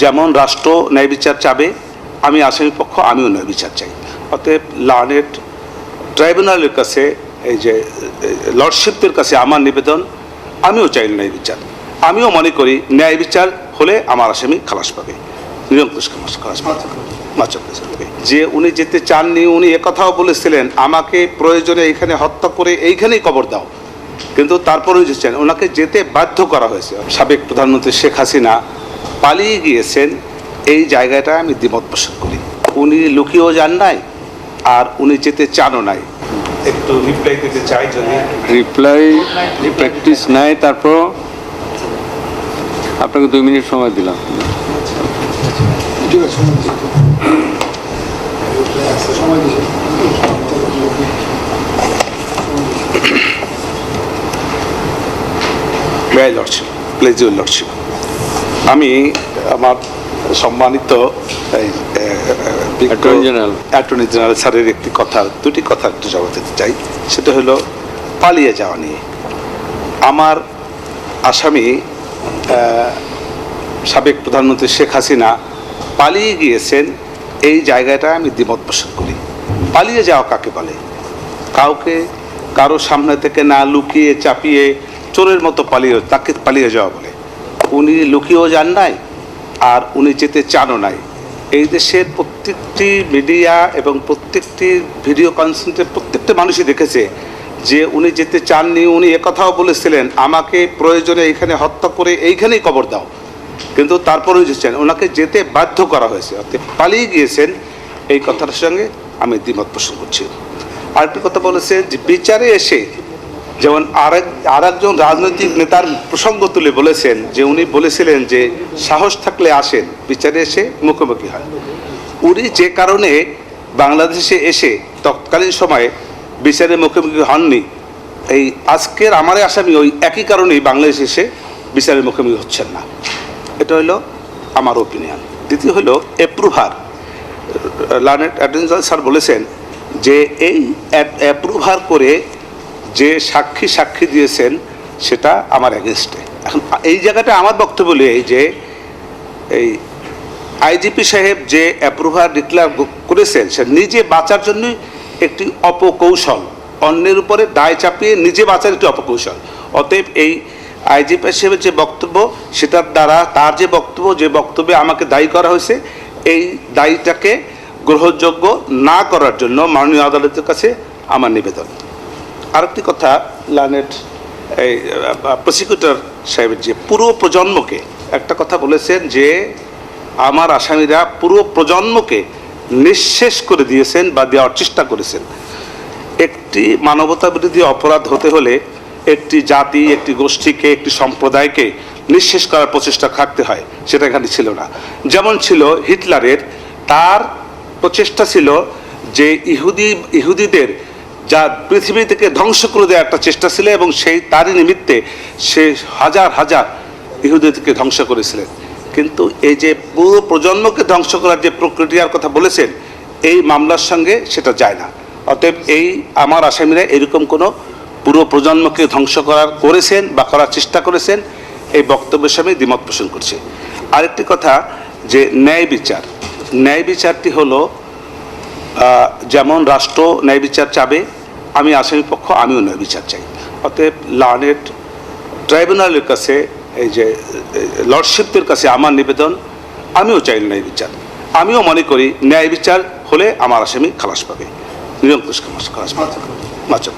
যেমন রাষ্ট্র ন্যায় বিচার চাবে আমি আসামি পক্ষ আমিও ন্যায় বিচার চাই। অতএব লার্নেড ট্রাইব্যুনালের কাছে এই যে লর্ডশিপদের কাছে আমার নিবেদন আমিও চাই ন্যায় বিচার। আমিও মনে করি ন্যায় বিচার হলে আমার আসামি খালাস পাবে। নিরঙ্কুশ খালাস খালাস পাবে। যে উনি যেতে চাননি উনি একথাও বলেছিলেন আমাকে প্রয়োজনে এখানে হত্যা করে এইখানেই কবর দাও। কিন্তু তারপরে যেছেন ওনাকে যেতে বাধ্য করা হয়েছে। সাবেক প্রধানমন্ত্রী শেখ হাসিনা পালিয়ে গিয়েছেন এই জায়গাটা আমি দ্বিমত পোষণ করি। উনি লুকিয়েও যান নাই আর উনি যেতে চানও নাই। একটু রিপ্লাই দিতে চাই যদি। রিপ্লাই প্র্যাকটিস নাই তারপর আপনাকে দুই মিনিট সময় দিলাম। ব্যয় লড়ছিল প্লেজিও লড়ছিল আমি আমার সম্মানিত. অ্যাটর্নি জেনারেল স্যারের একটি কথা দুটি কথা একটু জবাব দিতে চাই। সেটা হলো পালিয়ে যাওয়া নিয়ে। আমার আসামি সাবেক প্রধানমন্ত্রী শেখ হাসিনা পালিয়ে গিয়েছেন এই জায়গাটা আমি দ্বিমত পোষণ করি। পালিয়ে যাওয়া কাকে বলে? কাউকে কারও সামনে থেকে না লুকিয়ে চাপিয়ে চোরের মতো পালিয়ে তাকে পালিয়ে যাওয়া বলে। উনি লুকিয়েও যান নাই আর উনি যেতে চানও নাই। এই দেশের প্রত্যেকটি মিডিয়া এবং প্রত্যেকটি ভিডিও কনসেন্টের প্রত্যেকটা মানুষই দেখেছে যে উনি যেতে চাননি, উনি একথাও বলেছিলেন, আমাকে প্রয়োজনে এখানে হত্যা করে এইখানেই কবর দাও। কিন্তু তারপরে যেছেন ওনাকে যেতে বাধ্য করা হয়েছে, অর্থাৎ পালিয়ে গিয়েছেন। এই কথাটার সঙ্গে আমি দ্বিমত পোষণ করছি। আরেকটি কথা বলেছে যে বিচারে এসে যেমন আরেক আর একজন রাজনৈতিক নেতার প্রসঙ্গ তুলে বলেছেন যে উনি বলেছিলেন যে সাহস থাকলে আসেন, বিচারে এসে মুখোমুখি হয় উনি যে কারণে বাংলাদেশে এসে তৎকালীন সময়ে বিচারে মুখোমুখি হননি, এই আজকের আমারে আসামি ওই একই কারণেই বাংলাদেশে এসে বিচারের মুখোমুখি হচ্ছেন না। এটা হলো আমার ওপিনিয়ন দ্বিতীয় হলো অ্যাপ্রুভার লার্নেড অ্যাটেন্সাল স্যার বলেছেন যে এই অ্যাপ্রুভার করে যে সাক্ষী সাক্ষী দিয়েছেন, সেটা আমার অ্যাগেনস্টে এখন এই জায়গাটা আমার বক্তব্য এই যে এই আইজিপি সাহেব যে অ্যাপ্রুভার ডিক্লেয়ার করেছেন, সে নিজে বাঁচার জন্য একটি অপকৌশল। অন্যের উপরে দায় চাপিয়ে নিজে বাঁচার একটি অপকৌশল। অতএব এই আইজিপি সাহেবের যে বক্তব্য, সেটার দ্বারা তার যে বক্তব্য, যে বক্তব্যে আমাকে দায়ী করা হয়েছে, এই দায়ীটাকে গ্রহণযোগ্য না করার জন্য মাননীয় আদালতের কাছে আমার নিবেদন। আরেকটি কথা লানেট এই প্রসিকিউটর সাহেবের যে পুরো প্রজন্মকে একটা কথা বলেছেন যে, আমার আসামিরা পুরো প্রজন্মকে নিঃশেষ করে দিয়েছেন বা দেওয়ার চেষ্টা করেছেন। একটি মানবতা বিরোধী অপরাধ হতে হলে একটি জাতি, একটি গোষ্ঠীকে, একটি সম্প্রদায়কে নিঃশেষ করার প্রচেষ্টা থাকতে হয়, সেটা এখানে ছিল না। যেমন ছিল হিটলারের, তার প্রচেষ্টা ছিল যে ইহুদি, ইহুদিদের যা পৃথিবী থেকে ধ্বংস করে দেওয়ার একটা চেষ্টা ছিল এবং সেই তারই নিমিত্তে সে হাজার হাজার ইহুদিদেরকে ধ্বংস করেছিলেন। কিন্তু এই যে পুরো প্রজন্মকে ধ্বংস করার যে প্রক্রিয়ার কথা বলেছেন, এই মামলার সঙ্গে সেটা যায় না। অতএব এই আমার আসামিরা এরকম কোনো পুরো প্রজন্মকে ধ্বংস করার করেছেন বা করার চেষ্টা করেছেন, এই বক্তব্যের সঙ্গে দ্বিমত পোষণ করছে। আরেকটি কথা যে ন্যায় বিচার। ন্যায় বিচারটি হলো যেমন রাষ্ট্র ন্যায় বিচার চাবে আমি আসামি পক্ষ, আমিও ন্যায় বিচার চাই। অতএব লার্নেড ট্রাইব্যুনালের কাছে, এই যে, লর্ডশিপদের কাছে আমার নিবেদন, আমিও চাই ন্যায় বিচার। আমিও মনে করি ন্যায় বিচার হলে আমার আসামি খালাস পাবে। নিরঙ্কুশ খালাস খালাস পাবে মাচক